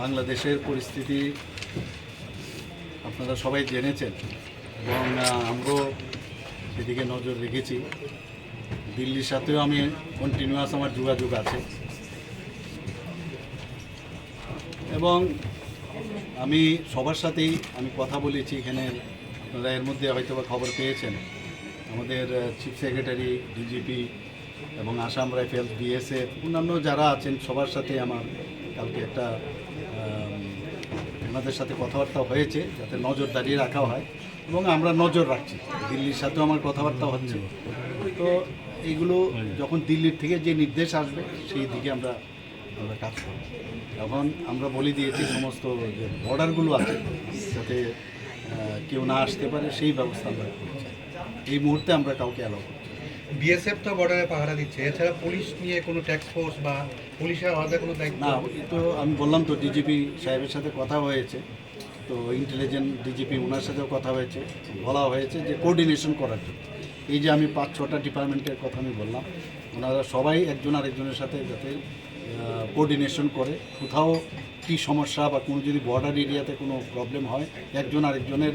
বাংলাদেশের পরিস্থিতি আপনারা সবাই জেনেছেন এবং আমরাও সেদিকে নজর রেখেছি। দিল্লির সাথেও আমি কন্টিনিউয়াস আমার যোগাযোগ আছে। এবং আমি সবার সাথেই আমি কথা বলেছি এখানে, আপনারা এর মধ্যে হয়তো বা খবর পেয়েছেন। আমাদের চিফ সেক্রেটারি ডিজিপি এবং আসাম রাইফেলস বিএসএফ অন্যান্য যারা আছেন সবার সাথে আমার কালকে একটা ওনাদের সাথে কথাবার্তা হয়েছে, যাতে নজরদারি রাখা হয়। এবং আমরা নজর রাখছি, দিল্লির সাথেও আমার কথাবার্তা হচ্ছে। তো এইগুলো যখন দিল্লির থেকে যে নির্দেশ আসবে, সেই দিকে আমরা আমরা কাজ করব। এখন আমরা বলে দিয়েছি, সমস্ত যে বর্ডারগুলো আছে, যাতে কেউ না আসতে পারে, সেই ব্যবস্থা আমরা করছি। এই মুহূর্তে আমরা কাউকে অ্যালাউ করছি। বিএসএফ তো বর্ডারে পাহারা দিচ্ছে। এছাড়া পুলিশ নিয়ে কোনো ট্যাক্স ফোর্স বা পুলিশের আলাদা কোনো দায়িত্ব? না তো আমি বললাম তো ডিজিপি সাহেবের সাথে কথা হয়েছে। তো ইন্টেলিজেন্ট ডিজিপি ওনার সাথেও কথা হয়েছে। বলা হয়েছে যে কোঅর্ডিনেশন করার জন্য। এই যে আমি পাঁচ, ছটা ডিপার্টমেন্টের কথা আমি বললাম, ওনারা সবাই একজন আরেকজনের সাথে যাতে কোঅর্ডিনেশন করে। কোথাও কী সমস্যা বা কোনো যদি বর্ডার এরিয়াতে কোনো প্রবলেম হয়, একজন আরেকজনের